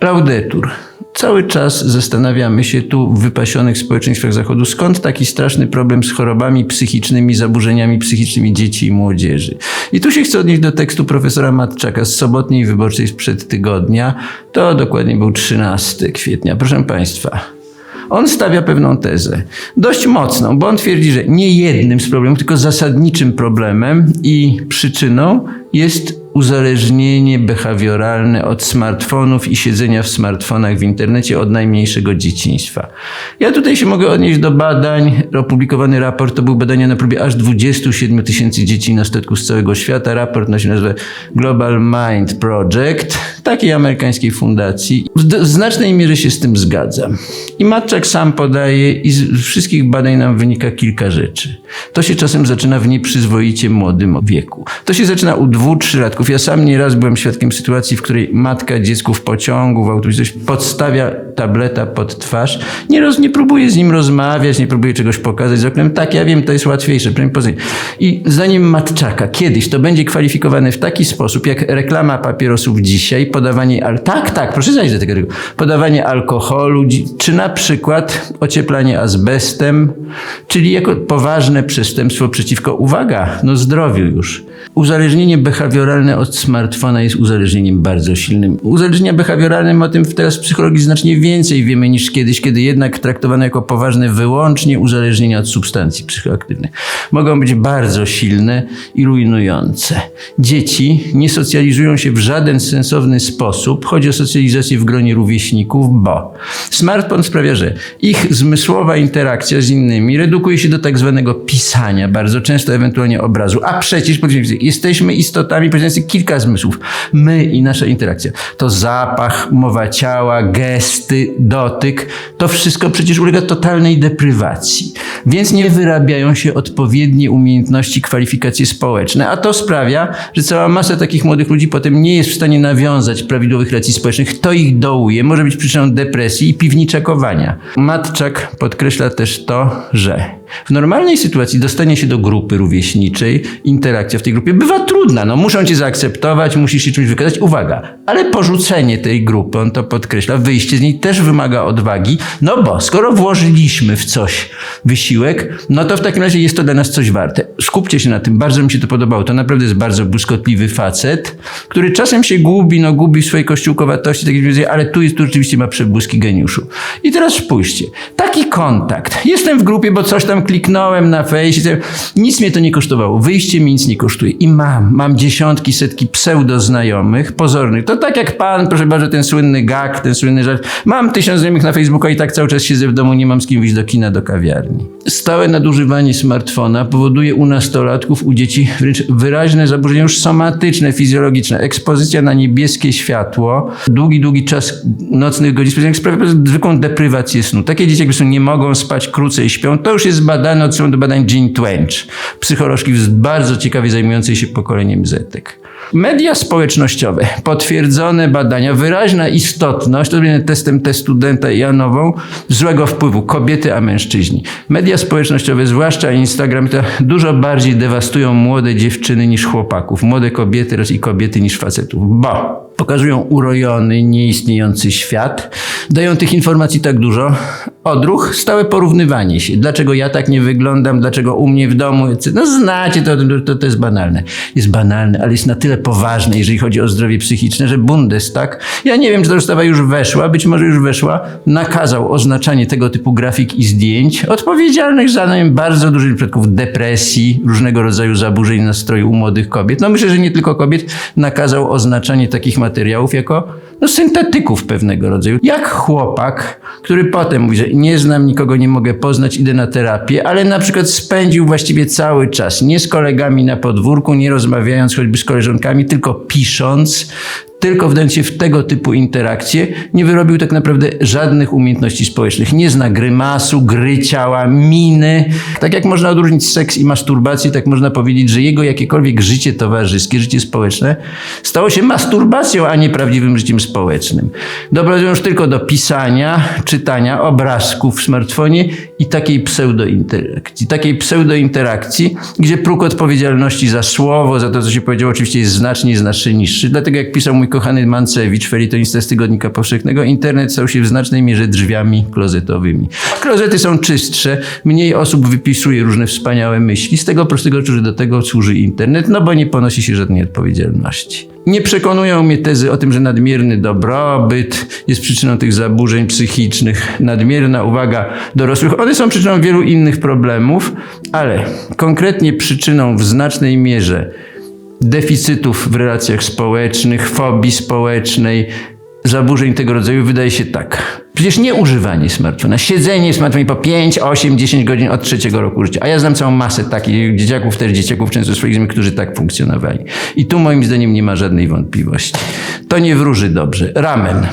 Laudetur. Cały czas zastanawiamy się tu w wypasionych społeczeństwach Zachodu, skąd taki straszny problem z chorobami psychicznymi, zaburzeniami psychicznymi dzieci i młodzieży. I tu się chcę odnieść do tekstu profesora Matczaka z sobotniej wyborczej sprzed tygodnia. To dokładnie był 13 kwietnia. Proszę Państwa. On stawia pewną tezę, dość mocną, bo on twierdzi, że nie jednym z problemów, tylko zasadniczym problemem i przyczyną jest uzależnienie behawioralne od smartfonów i siedzenia w smartfonach w internecie od najmniejszego dzieciństwa. Ja tutaj się mogę odnieść do badań. Opublikowany raport to był badania na próbie aż 27 tysięcy dzieci na statku z całego świata. Raport nosi nazwę Global Mind Project, takiej amerykańskiej fundacji. W znacznej mierze się z tym zgadzam. I Matczak sam podaje i z wszystkich badań nam wynika kilka rzeczy. To się czasem zaczyna w nieprzyzwoicie młodym wieku. To się zaczyna u dwóch, trzylatków. Ja sam nieraz byłem świadkiem sytuacji, w której matka dziecku w pociągu, w autobusie coś podstawia tableta pod twarz. Nie, roz, nie próbuje z nim rozmawiać, nie próbuje czegoś pokazać z oknem. Tak, ja wiem, to jest łatwiejsze. I zdaniem Matczaka kiedyś to będzie kwalifikowane w taki sposób, jak reklama papierosów dzisiaj, podawanie, al- tak, tak, proszę zajść do tego, podawanie alkoholu, czy na przykład ocieplanie azbestem, czyli jako poważne przestępstwo przeciwko, uwaga, no zdrowiu już. Uzależnienie behawioralne od smartfona jest uzależnieniem bardzo silnym. Uzależnienia behawioralne o tym teraz w psychologii znacznie więcej wiemy niż kiedyś, kiedy jednak traktowano jako poważne wyłącznie uzależnienia od substancji psychoaktywnych. Mogą być bardzo silne i rujnujące. Dzieci nie socjalizują się w żaden sensowny sposób. Chodzi o socjalizację w gronie rówieśników, bo smartfon sprawia, że ich zmysłowa interakcja z innymi redukuje się do tak zwanego pisania, bardzo często ewentualnie obrazu. A przecież powiedzmy, jesteśmy istotami posiadającymi kilka zmysłów. My i nasza interakcja to zapach, mowa ciała, gesty, dotyk. To wszystko przecież ulega totalnej deprywacji. Więc nie wyrabiają się odpowiednie umiejętności, kwalifikacje społeczne. A to sprawia, że cała masa takich młodych ludzi potem nie jest w stanie nawiązać prawidłowych relacji społecznych. To ich dołuje, może być przyczyną depresji i piwniczakowania. Matczak podkreśla też to, że w normalnej sytuacji dostanie się do grupy rówieśniczej, interakcja w tej grupie bywa trudna. No, muszą cię zaakceptować, musisz się czymś wykazać. Uwaga, ale porzucenie tej grupy, on to podkreśla, wyjście z niej też wymaga odwagi, no bo skoro włożyliśmy w coś wysiłek, no to w takim razie jest to dla nas coś warte. Skupcie się na tym, bardzo mi się to podobało. To naprawdę jest bardzo błyskotliwy facet, który czasem się gubi, no gubi w swojej kościółkowatości, tak mówię, ale tu, jest, tu rzeczywiście ma przebłyski geniuszu. I teraz spójrzcie, taki kontakt. Jestem w grupie, bo coś tam kliknąłem na fejsie, nic mnie to nie kosztowało, wyjście mi nic nie kosztuje. I mam, mam dziesiątki, setki pseudoznajomych, pozornych. To tak jak pan, proszę bardzo, ten słynny gag, ten słynny żart. Mam tysiąc znajomych na Facebooku i tak cały czas siedzę w domu, nie mam z kim wyjść do kina, do kawiarni. Stałe nadużywanie smartfona powoduje u nastolatków, u dzieci wręcz wyraźne zaburzenia już somatyczne, fizjologiczne. Ekspozycja na niebieskie światło, długi, długi czas nocnych godzin spędzonych sprawia zwykłą deprywację snu. Takie dzieci jakby są nie mogą spać, krócej śpią. To już jest badane, odsyłam do badań Jean Twench, psycholożki bardzo ciekawie zajmującej się pokoleniem Zetek. Media społecznościowe, potwierdzone badania, wyraźna istotność, to będzie testem te studenta Janową, złego wpływu kobiety a mężczyźni. Media społecznościowe, zwłaszcza Instagram, to dużo bardziej dewastują młode dziewczyny niż chłopaków, młode kobiety oraz i kobiety niż facetów, bo pokazują urojony, nieistniejący świat, dają tych informacji tak dużo. Odruch, stałe porównywanie się. Dlaczego ja tak nie wyglądam, dlaczego u mnie w domu, no znacie, to, to, to jest banalne. Jest banalne, ale jest na tyle poważne, jeżeli chodzi o zdrowie psychiczne, że Bundestag, ja nie wiem, czy ta ustawa już weszła, być może już weszła, nakazał oznaczanie tego typu grafik i zdjęć odpowiedzialnych za no, wiem, bardzo dużych przypadków depresji, różnego rodzaju zaburzeń nastroju u młodych kobiet. No myślę, że nie tylko kobiet, nakazał oznaczanie takich materiałów jako no, syntetyków pewnego rodzaju. Jak chłopak, który potem mówi, że nie znam nikogo, nie mogę poznać, idę na terapię, ale na przykład spędził właściwie cały czas nie z kolegami na podwórku, nie rozmawiając choćby z koleżankami, tylko pisząc, tylko wdając się w tego typu interakcje, nie wyrobił tak naprawdę żadnych umiejętności społecznych. Nie zna grymasu, gry ciała, miny. Tak jak można odróżnić seks i masturbację, tak można powiedzieć, że jego jakiekolwiek życie towarzyskie, życie społeczne stało się masturbacją, a nie prawdziwym życiem społecznym. Doprowadziło już tylko do pisania, czytania obrazków w smartfonie i takiej pseudointerakcji. Takiej pseudointerakcji, gdzie próg odpowiedzialności za słowo, za to, co się powiedziało, oczywiście jest znacznie, znacznie niższy. Dlatego jak pisał mój kochany Mancewicz, felietonista z Tygodnika Powszechnego, internet stał się w znacznej mierze drzwiami klozetowymi. Klozety są czystsze, mniej osób wypisuje różne wspaniałe myśli. Z tego prostego że do tego służy internet, no bo nie ponosi się żadnej odpowiedzialności. Nie przekonują mnie tezy o tym, że nadmierny dobrobyt jest przyczyną tych zaburzeń psychicznych, nadmierna uwaga dorosłych. One są przyczyną wielu innych problemów, ale konkretnie przyczyną w znacznej mierze deficytów w relacjach społecznych, fobii społecznej, zaburzeń tego rodzaju wydaje się tak. Przecież nie używanie smartfona, siedzenie w smartfonie po 5, 8, 10 godzin od trzeciego roku życia. A ja znam całą masę takich dzieciaków, też dzieciaków często swoich którzy tak funkcjonowali. I tu moim zdaniem nie ma żadnej wątpliwości. To nie wróży dobrze. Ramen.